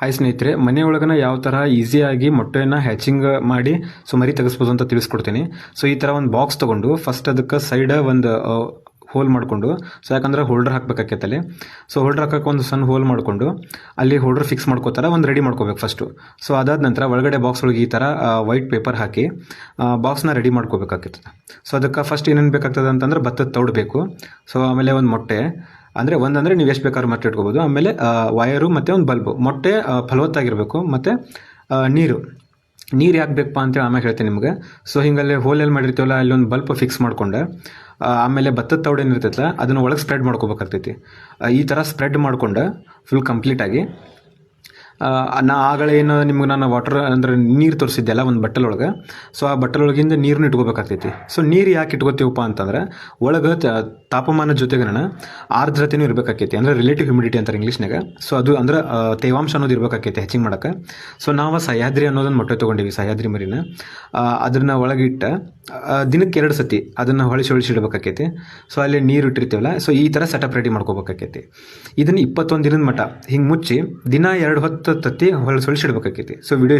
Hi ಸ್ನೇಹಿತರೆ, ಮನೆಯೊಳಗನ ಯಾವ ಥರ ಈಸಿಯಾಗಿ ಮೊಟ್ಟೆಯನ್ನು ಹ್ಯಾಚಿಂಗ್ ಮಾಡಿ ಸೊ ಮರಿ ತೆಗೆಸ್ಬೋದು ಅಂತ ತಿಳಿಸ್ಕೊಡ್ತೀನಿ. ಸೊ ಈ ಥರ ಒಂದು ಬಾಕ್ಸ್ ತೊಗೊಂಡು ಫಸ್ಟ್ ಅದಕ್ಕೆ ಸೈಡ ಒಂದು ಹೋಲ್ ಮಾಡಿಕೊಂಡು ಸೊ ಯಾಕಂದ್ರೆ ಹೋಲ್ಡರ್ ಹಾಕಬೇಕಾಕೈತಲ್ಲಿ. ಸೊ ಹೋಲ್ಡರ್ ಹಾಕಕ್ಕೆ ಒಂದು ಸಣ್ಣ ಹೋಲ್ ಮಾಡಿಕೊಂಡು, ಅಲ್ಲಿ ಹೋಲ್ಡರ್ ಫಿಕ್ಸ್ ಮಾಡ್ಕೋತಾರೆ, ಒಂದು ರೆಡಿ ಮಾಡ್ಕೋಬೇಕು ಫಸ್ಟು ಸೊ ಅದಾದ ನಂತರ ಒಳಗಡೆ ಬಾಕ್ಸ್ ಒಳಗೆ ಈ ಥರ ವೈಟ್ ಪೇಪರ್ ಹಾಕಿ ಬಾಕ್ಸ್ನ ರೆಡಿ ಮಾಡ್ಕೋಬೇಕಾಗ್ತದೆ ಸೊ ಅದಕ್ಕೆ ಫಸ್ಟ್ ಏನೇನು ಬೇಕಾಗ್ತದೆ ಅಂತಂದ್ರೆ ಭತ್ತದ ತೌಡಬೇಕು ಸೊ ಆಮೇಲೆ ಒಂದು ಮೊಟ್ಟೆ ಅಂದರೆ ಒಂದಂದರೆ ನೀವು ಎಷ್ಟು ಬೇಕಾದ್ರೂ ಮೊಟ್ಟೆ ಇಟ್ಕೋಬೋದು. ಆಮೇಲೆ ವಯರು ಮತ್ತು ಒಂದು ಬಲ್ಬು ಮೊಟ್ಟೆ ಫಲವತ್ತಾಗಿರಬೇಕು. ಮತ್ತು ನೀರು. ನೀರು ಯಾಕೆ ಬೇಕಪ್ಪ ಅಂತೇಳಿ ಆಮೇಲೆ ಹೇಳ್ತೀನಿ ನಿಮಗೆ. ಸೊ ಹಿಂಗಲ್ಲಿ ಹೋಲೆಲ್ಲಿ ಮಾಡಿರ್ತೀವಲ್ಲ, ಅಲ್ಲಿ ಒಂದು ಬಲ್ಪ್ ಫಿಕ್ಸ್ ಮಾಡಿಕೊಂಡೆ. ಆಮೇಲೆ ಭತ್ತದ ತೌಡು ಏನಿರ್ತೈತಲ್ಲ, ಅದನ್ನು ಒಳಗೆ ಸ್ಪ್ರೆಡ್ ಮಾಡ್ಕೋಬೇಕಾಗ್ತೈತಿ. ಈ ಥರ ಸ್ಪ್ರೆಡ್ ಮಾಡ್ಕೊಂಡು ಫುಲ್ ಕಂಪ್ಲೀಟಾಗಿ ನಾ ಆಗಲೇ ಏನು ನಿಮ್ಗೆ ನಾನು ವಾಟರ್ ಅಂದ್ರೆ ನೀರು ತೋರಿಸಿದ್ದೆಲ್ಲ ಒಂದು ಬಟ್ಟಲೊಳಗೆ. ಸೊ ಆ ಬಟ್ಟಲೊಳಗಿಂದ ನೀರನ್ನು ಇಟ್ಕೋಬೇಕಾಗ್ತೈತಿ. ಸೊ ನೀರು ಯಾಕೆ ಇಟ್ಕೋತೀವಪ್ಪ ಅಂತಂದ್ರೆ, ಒಳಗೆ ತಾಪಮಾನ ಜೊತೆಗನ ಆರ್ದ್ರತೆಯೂ ಇರಬೇಕಾಕೈತಿ. ಅಂದರೆ ರಿಲೇಟಿವ್ ಹ್ಯುಮಿಡಿಟಿ ಅಂತಾರೆ ಇಂಗ್ಲೀಷ್ನಾಗ ಸೊ ಅದು ಅಂದ್ರೆ ತೇವಾಂಶ ಅನ್ನೋದು ಇರಬೇಕಾಕೈತಿ ಹೆಚ್ಚಿಂಗ್ ಮಾಡೋಕೆ. ಸೊ ನಾವು ಸಹ್ಯಾದ್ರಿ ಅನ್ನೋದನ್ನು ಮೊಟ್ಟೆ ತೊಗೊಂಡಿವಿ, ಸಹ್ಯಾದ್ರಿ ಮರಿನ. ಅದನ್ನು ಅದನ್ನ ಒಳಗಿಟ್ಟು ದಿನಕ್ಕೆ ಎರಡು ಸತಿ ಅದನ್ನು ಹೊಳಿಸಿ ಹೊಳಿಸಿ ಇಡಬೇಕಾಕೈತಿ. ಸೊ ಅಲ್ಲಿ ನೀರು ಇಟ್ಟಿರ್ತೀವಲ್ಲ ಸೊ ಈ ಥರ ಸೆಟಪ್ ರೆಡಿ ಮಾಡ್ಕೋಬೇಕಾಕೈತಿ. ಇದನ್ನು ಇಪ್ಪತ್ತೊಂದು ದಿನದ ಮಟ್ಟ ಹಿಂಗೆ ಮುಚ್ಚಿ ದಿನ ಎರಡು ಹೊತ್ತು ತತ್ತಿ ಇಡಬೇಕಾಕೈತಿ ಸೊ ವಿಡಿಯೋ